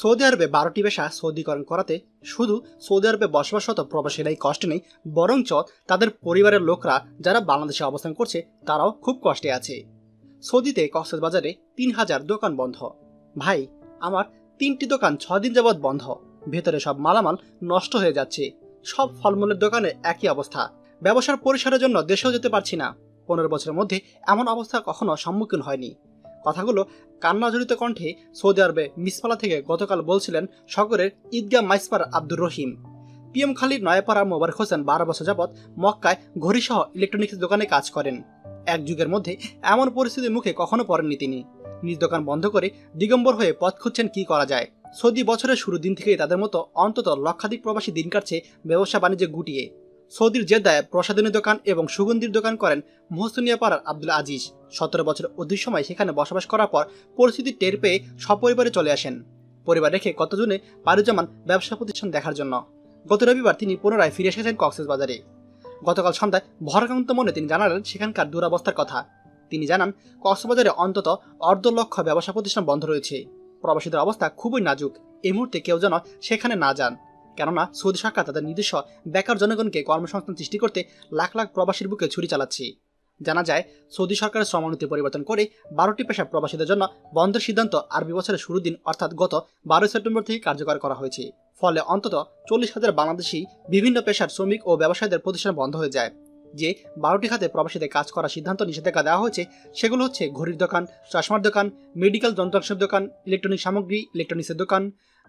Saudi আরবে বারোটি পেশা সৌদিকরণ করাতে শুধু সৌদি আরবে বসবাসরত প্রবাসীরাই কষ্ট নেই, বরঞ্চ তাদের পরিবারের লোকরা যারা বাংলাদেশে অবস্থান করছে, তারাও খুব কষ্টে আছে। সৌদিতে কক্সবাজারে তিন হাজার দোকান বন্ধ। ভাই, আমার তিনটি দোকান ছ দিন যাবৎ বন্ধ। ভেতরে সব মালামাল নষ্ট হয়ে যাচ্ছে। সব ফলমূলের দোকানে একই অবস্থা। ব্যবসার পরিসরের জন্য দেশেও যেতে পারছি না। পনেরো বছরের মধ্যে এমন অবস্থা কখনো সম্মুখীন হয়নি। কথাগুলো কান্নাজড়িত কণ্ঠে সৌদি আরবে মিসপালা থেকে গতকাল বলছিলেন শহরের ঈদগাহ মাইসপার আব্দুর রহিম। পিএম খালির নয়াপাড়া মোবারক হোসেন বারো বছর যাবৎ মক্কায় ঘড়িসহ ইলেকট্রনিক্স দোকানে কাজ করেন। এক যুগের মধ্যে এমন পরিস্থিতির মুখে কখনো পড়েননি তিনি। নিজ দোকান বন্ধ করে দিগম্বর হয়ে পথ খুঁজছেন কি করা যায়। সৌদি বছরের শুরুর দিন থেকেই তাদের মতো অন্তত লক্ষাধিক প্রবাসী দিন কাটছে ব্যবসা বাণিজ্যে গুটিয়ে। সৌদির জেদ্দায় প্রসাধনী দোকান এবং সুগন্ধির দোকান করেন মোহসুনিয়া পাড়ার আব্দুল আজিজ। সতেরো বছর অধিক সময় সেখানে বসবাস করার পর পরিস্থিতি টের পেয়ে সপরিবারে চলে আসেন। পরিবার রেখে গত জুনে পাড়ি ব্যবসা প্রতিষ্ঠান দেখার জন্য? গত রবিবার তিনি পুনরায় ফিরে এসেছেন কক্সবাজারে গতকাল সন্ধ্যায় ভরাকান্ত মনে তিনি জানালেন সেখানকার দুরাবস্থার কথা। তিনি জানান কক্সবাজারে অন্তত অর্ধ লক্ষ ব্যবসা প্রতিষ্ঠান বন্ধ রয়েছে। প্রবাসীদের অবস্থা খুবই নাজুক। এই মুহূর্তে কেউ যেন সেখানে না যান। কেননা সৌদি সরকার তাদের নিজস্ব বেকার জনগণকে কর্মসংস্থান সৃষ্টি করতে লাখ লাখ প্রবাসীর বুকে ছুরি চালাচ্ছে। জানা যায়, সৌদি সরকারের শ্রমনীতি পরিবর্তন করে বারোটি পেশা প্রবাসীদের জন্য বন্ধের সিদ্ধান্ত আরবি বছরের শুরুর দিন, অর্থাৎ গত বারোই সেপ্টেম্বর থেকে কার্যকর করা হয়েছে। ফলে অন্তত চল্লিশ হাজার বাংলাদেশি বিভিন্ন পেশার শ্রমিক ও ব্যবসায়ীদের প্রতিষ্ঠান বন্ধ হয়ে যায়। যে বারোটি খাতে প্রবাসীদের কাজ করার সিদ্ধান্ত নিষেধাজ্ঞা দেওয়া হয়েছে, সেগুলো হচ্ছে ঘড়ির দোকান, চশমার দোকান, মেডিকেল যন্ত্রাংশের দোকান, ইলেকট্রনিক সামগ্রী, ইলেকট্রনিক্সের দোকান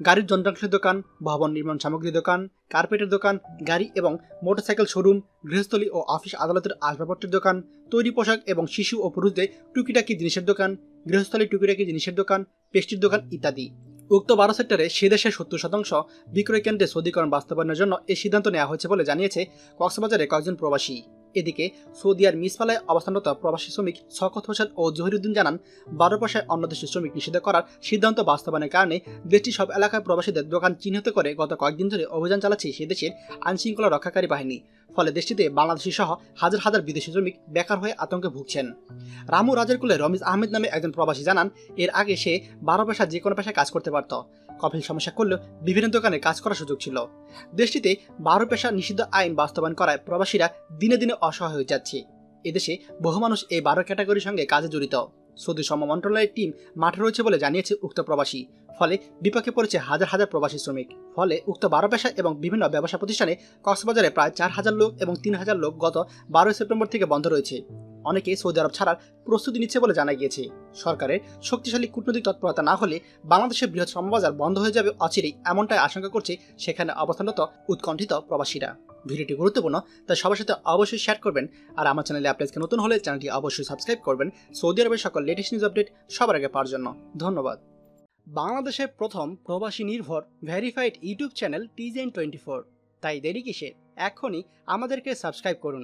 গাড়ির যন্ত্রাংশের দোকান, ভবন নির্মাণ সামগ্রী দোকান, কার্পেটের দোকান, গাড়ি এবং মোটরসাইকেল শোরুম, গৃহস্থলী ও অফিস আদালতের আসবাবপত্রের দোকান, তৈরি পোশাক এবং শিশু ও পুরুষদের টুকিটাকি জিনিসের দোকান, গৃহস্থলী টুকিটাকি জিনিসের দোকান পেস্টির দোকান ইত্যাদি। উক্ত বারো সেক্টরে সে দেশের সত্তর শতাংশ বিক্রয় কেন্দ্রে সৌদিকরণ বাস্তবায়নের জন্য এই সিদ্ধান্ত নেওয়া হয়েছে বলে জানিয়েছে কক্সবাজারে কয়েকজন প্রবাসী। এদিকে সৌদিয়ার মিসপালায় অবস্থানরত প্রবাসী শ্রমিক শকত হোসেন ও জহিরুদ্দিন জানান, বারো পয়সায় অন্য দেশের শ্রমিক নিষিদ্ধ করার সিদ্ধান্ত বাস্তবায়নের কারণে দেশটির সব এলাকায় প্রবাসীদের দোকান চিহ্নিত করে গত কয়েকদিন ধরে অভিযান চালাচ্ছে সে দেশের আইনশৃঙ্খলা রক্ষাকারী বাহিনী। ফলে দেশটিতে বাংলাদেশি সহ হাজার হাজার বিদেশি শ্রমিক বেকার হয়ে আতঙ্কে ভুগছেন। রামু রাজের কুলে রমিজ আহমেদ নামে একজন প্রবাসী জানান, এর আগে সে বারো পেশা যে কোনো পেশায় কাজ করতে পারত। কফিল সমস্যা করলেও বিভিন্ন দোকানে কাজ করার সুযোগ ছিল। দেশটিতে বারো পেশা নিষিদ্ধ আইন বাস্তবায়ন করায় প্রবাসীরা দিনে দিনে অসহায় হয়ে যাচ্ছে। এদেশে বহু মানুষ এই বারো ক্যাটাগরির সঙ্গে কাজে জড়িত। সৌদি শ্রম মন্ত্রণালয়ের টিম মাঠে রয়েছে বলে জানিয়েছে উক্ত প্রবাসী। ফলে বিপাকে পড়েছে হাজার হাজার প্রবাসী শ্রমিক। ফলে উক্ত বারো পেশা এবং বিভিন্ন ব্যবসা প্রতিষ্ঠানে কক্সবাজারে প্রায় চার হাজার লোক এবং তিন হাজার লোক গত বারোই সেপ্টেম্বর থেকে বন্ধ রয়েছে। অনেকে সৌদি আরব ছাড়ার প্রস্তুতি নিচ্ছে বলে জানা গিয়েছে। সরকারের শক্তিশালী কূটনৈতিক তৎপরতা না হলে বাংলাদেশের বৃহৎ শ্রমবাজার বন্ধ হয়ে যাবে অচিরেই, এমনটাই আশঙ্কা করছে সেখানে অবস্থানরত উৎকণ্ঠিত প্রবাসীরা। ভিডিওটি গুরুত্বপূর্ণ, তাই সবার সাথে অবশ্যই শেয়ার করবেন। আর আমার চ্যানেলে আপনি আজকে নতুন হলে চ্যানেলটি অবশ্যই সাবস্ক্রাইব করবেন। সৌদি আরবের সকল লেটেস্ট নিউজ আপডেট সবার আগে পাওয়ার জন্য। ধন্যবাদ। বাংলাদেশের প্রথম প্রবাসী নির্ভর ভেরিফাইড ইউটিউব চ্যানেল টিজেন টোয়েন্টি ফোর তাই দেরি কিসে এখনই আমাদেরকে সাবস্ক্রাইব করুন।